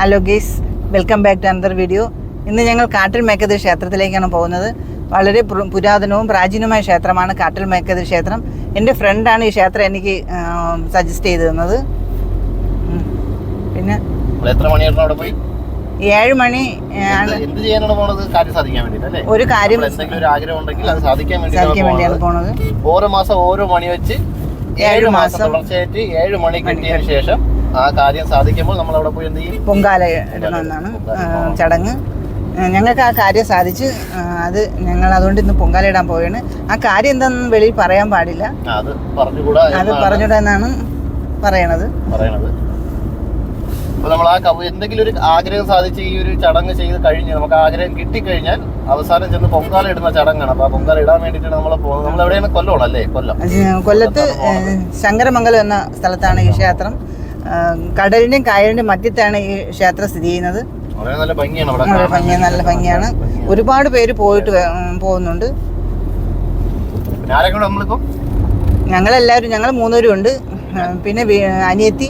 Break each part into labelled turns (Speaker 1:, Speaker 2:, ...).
Speaker 1: Hello guys welcome back to another video ഇന്ന് ഞങ്ങൾ കാട്ടിൽ മേക്കതിരി ക്ഷേത്രത്തിലേക്കാണ് പോകുന്നത്. വളരെ പുരാതനവും പ്രാചീനവുമായ ക്ഷേത്രമാണ് കാട്ടിൽ മേക്കതിരി ക്ഷേത്രം. എന്റെ ഫ്രണ്ടാണ് ഈ ക്ഷേത്രം എനിക്ക് സജസ്റ്റ് ചെയ്ത് തന്നത്. പിന്നെ? ഏഴ് മണി ഒരു കാര്യം
Speaker 2: സാധിക്കാൻ
Speaker 1: വേണ്ടിയാണ് പോണത്.
Speaker 2: ഓരോ മാസം ഓരോ മണി വെച്ച്
Speaker 1: ഏഴ്
Speaker 2: മാസം. ഏഴ് മണി. കിട്ടിയതിനു ശേഷം ആ കാര്യം സാധിക്കുമ്പോൾ നമ്മൾ അവിടെ പോയി എന്ത് ചെയ്യും?
Speaker 1: പൊങ്കാല ഇടണമെന്നാണ് ചടങ്ങ്. ഞങ്ങൾക്ക് ആ കാര്യം സാധിച്ച് അത് ഞങ്ങൾ അതുകൊണ്ട് ഇന്ന് പൊങ്കാല ഇടാൻ പോവുകയാണ്. ആ കാര്യം എന്താണെന്ന് വെളിയിൽ പറയാൻ പാടില്ല.
Speaker 2: അത് പറഞ്ഞുകൂടാ
Speaker 1: അത് പറഞ്ഞുകൂടാ എന്നാണ് പറയണത്.
Speaker 2: പറയണത്. അപ്പൊ നമ്മൾ ആ എന്തെങ്കിലും ഒരു ആഗ്രഹം സാധിച്ച് ഈ ഒരു ചടങ്ങ് ചെയ്ത് കഴിഞ്ഞ് നമുക്ക് ആഗ്രഹം കിട്ടിക്കഴിഞ്ഞാൽ അവസാനം ചെന്ന് പൊങ്കാല ഇടുന്ന ചടങ്ങാണ്. അപ്പൊ ആ പൊങ്കാല ഇടാൻ വേണ്ടിയിട്ടാണ് നമ്മൾ പോകുന്നത്. നമ്മൾ എവിടെയാണ് കൊല്ലമാണ് അല്ലേ കൊല്ലം
Speaker 1: കൊല്ലത്ത് ശങ്കരമംഗലം എന്ന സ്ഥലത്താണ് ഈ ക്ഷേത്രം. ആഹ്, കടലിന്റെയും കായലിന്റെയും മധ്യത്താണ് ഈ ക്ഷേത്രം സ്ഥിതി ചെയ്യുന്നത്.
Speaker 2: നല്ല ഭംഗിയാണ്
Speaker 1: നല്ല ഭംഗിയാണ്. ഒരുപാട് പേര് പോയിട്ട് പോകുന്നുണ്ട്. ഞങ്ങളെല്ലാവരും ഞങ്ങൾ മൂന്നുപേരും ഉണ്ട്. പിന്നെ അനിയത്തി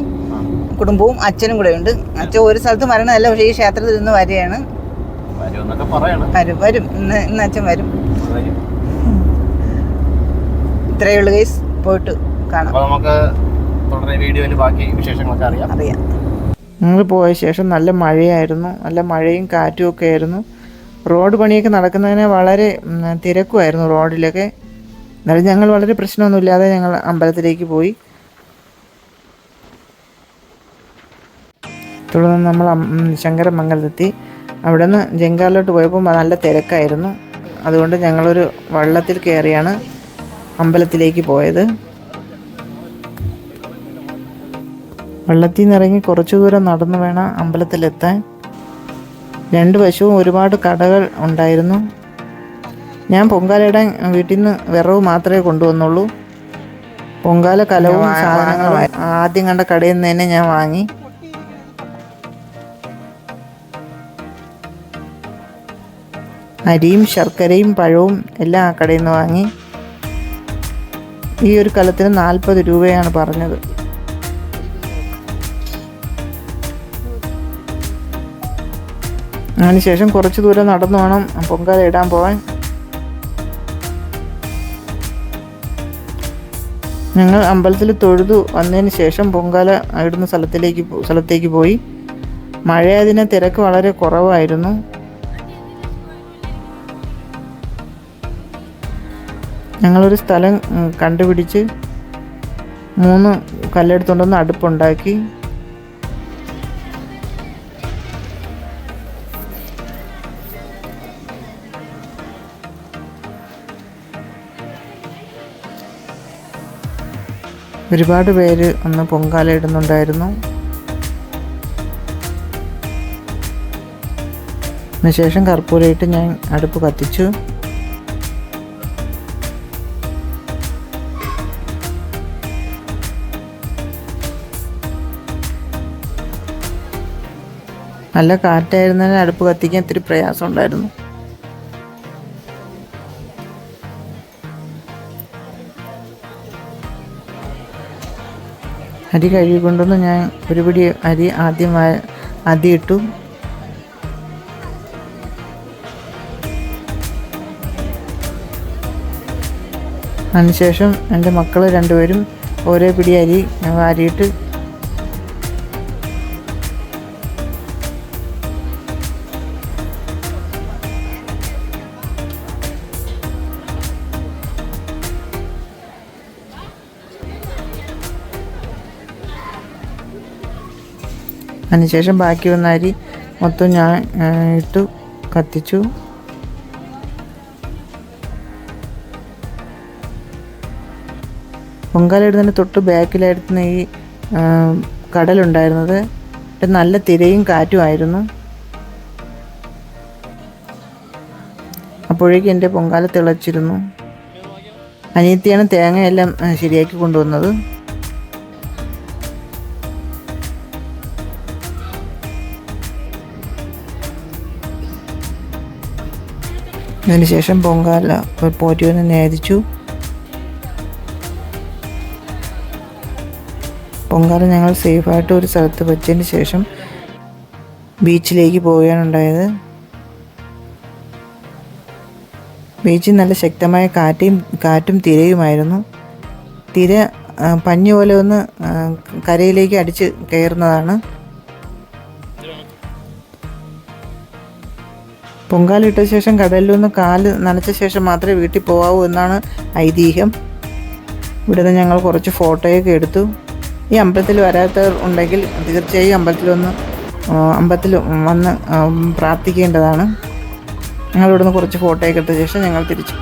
Speaker 1: കുടുംബവും അച്ഛനും കൂടെ ഉണ്ട്. അച്ഛൻ ഒരു സ്ഥലത്ത് മരണമല്ല പക്ഷേ ഈ ക്ഷേത്രത്തിൽ നിന്ന് വരികയാണ്. വരും വരും ഇന്ന് ഇന്ന് അച്ഛൻ വരും. ഇത്രയേ ഉള്ളൂ കേസ് പോയിട്ട് കാണാം.
Speaker 2: നമുക്ക് തുടരെ വീഡിയോയിൽ ബാക്കി വിശേഷങ്ങളൊക്കെ അറിയാം.
Speaker 1: അറിയാം. ഞങ്ങൾ പോയ ശേഷം നല്ല മഴയായിരുന്നു. നല്ല മഴയും കാറ്റും ഒക്കെ ആയിരുന്നു. റോഡ് പണിയൊക്കെ നടക്കുന്നതിന് വളരെ തിരക്കുമായിരുന്നു റോഡിലൊക്കെ. എന്നാലും ഞങ്ങൾ വളരെ പ്രശ്നമൊന്നുമില്ലാതെ ഞങ്ങൾ അമ്പലത്തിലേക്ക് പോയി. തുടർന്ന് നമ്മൾ ശങ്കരമംഗലത്തെത്തി. അവിടെ നിന്ന് ജങ്കാറിലോട്ട് പോയപ്പോൾ നല്ല തിരക്കായിരുന്നു. അതുകൊണ്ട് ഞങ്ങളൊരു വള്ളത്തിൽ കയറിയാണ് അമ്പലത്തിലേക്ക് പോയത്. വെള്ളത്തിൽ നിന്ന് ഇറങ്ങി കുറച്ചു ദൂരം നടന്നു വേണം അമ്പലത്തിലെത്താൻ. രണ്ട് വശവും ഒരുപാട് കടകൾ ഉണ്ടായിരുന്നു. ഞാൻ പൊങ്കാലയിടാൻ വീട്ടിൽ നിന്ന് വിറവ് മാത്രമേ കൊണ്ടുവന്നുള്ളൂ. പൊങ്കാല കലവും സാധനങ്ങളും ആദ്യം കണ്ട കടയിൽ നിന്ന് തന്നെ ഞാൻ വാങ്ങി. അരിയും ശർക്കരയും പഴവും എല്ലാം ആ കടയിൽ നിന്ന് വാങ്ങി. ഈ ഒരു കലത്തിന് നാൽപ്പത് രൂപയാണ് പറഞ്ഞത്. അതിനുശേഷം കുറച്ച് ദൂരം നടന്നു വേണം. പൊങ്കാല ഇടാൻ പോവാൻ. ഞങ്ങൾ അമ്പലത്തിൽ തൊഴുതു. വന്നതിന് ശേഷം പൊങ്കാല ഇടുന്ന സ്ഥലത്തിലേക്ക് സ്ഥലത്തേക്ക് പോയി. മഴയതിന് തിരക്ക് വളരെ കുറവായിരുന്നു. ഞങ്ങളൊരു സ്ഥലം കണ്ടുപിടിച്ച് മൂന്ന് കല്ലെടുത്തുകൊണ്ടുവന്ന് അടുപ്പുണ്ടാക്കി. ഒരുപാട് പേര് അന്ന് പൊങ്കാല ഇടുന്നുണ്ടായിരുന്നു. അതിനുശേഷം കർപ്പൂരയിട്ട് ഞാൻ അടുപ്പ് കത്തിച്ചു. നല്ല കാറ്റായിരുന്നതിന് അടുപ്പ് കത്തിക്കാൻ ഇത്തിരി പ്രയാസം അരി കഴുകിക്കൊണ്ടുവന്ന് ഞാൻ ഒരു പിടി അരി ആദ്യം ആദ്യം ഇട്ടു അതിനുശേഷം എന്റെ മക്കൾ രണ്ടുപേരും ഓരോ പിടി അരി വാരിയിട്ട് അതിനുശേഷം ബാക്കി വന്ന അരി മൊത്തം ഞാൻ ഇട്ടു കത്തിച്ചു. പൊങ്കാലിടുന്നതിന് തൊട്ട് ബാക്കിലായിരുന്നു ഈ കടലുണ്ടായിരുന്നത് നല്ല തിരയും കാറ്റുമായിരുന്നു അപ്പോഴേക്കും എന്റെ പൊങ്കാല തിളച്ചിരുന്നു. അനിയത്തിയാണ് തേങ്ങയെല്ലാം ശരിയാക്കി കൊണ്ടുവന്നത്. അതിനുശേഷം പൊങ്കാല പോറ്റുവിനെ നേദിച്ചു. പൊങ്കാല ഞങ്ങൾ സേഫായിട്ട് ഒരു സ്ഥലത്ത് വെച്ചതിന് ശേഷം ബീച്ചിലേക്ക് പോവുകയാണുണ്ടായത് ബീച്ചിൽ നല്ല ശക്തമായ കാറ്റയും കാറ്റും തിരയുമായിരുന്നു. തിര പഞ്ഞു പോലെ ഒന്ന് കരയിലേക്ക് അടിച്ച് കയറുന്നതാണ്. പൊങ്കാലിട്ട ശേഷം കടലിൽ നിന്ന് കാൽ നനച്ച ശേഷം മാത്രമേ വീട്ടിൽ പോകാവൂ എന്നാണ് ഐതിഹ്യം. ഇവിടുന്ന് ഞങ്ങൾ കുറച്ച് ഫോട്ടോയൊക്കെ എടുത്തു. ഈ അമ്പലത്തിൽ വരാത്തവർ ഉണ്ടെങ്കിൽ തീർച്ചയായും അമ്പലത്തിലൊന്ന് അമ്പലത്തിൽ വന്ന് പ്രാർത്ഥിക്കേണ്ടതാണ്. ഞങ്ങൾ ഇവിടുന്ന് കുറച്ച് ഫോട്ടോയൊക്കെ എടുത്ത ശേഷം ഞങ്ങൾ തിരിച്ചു.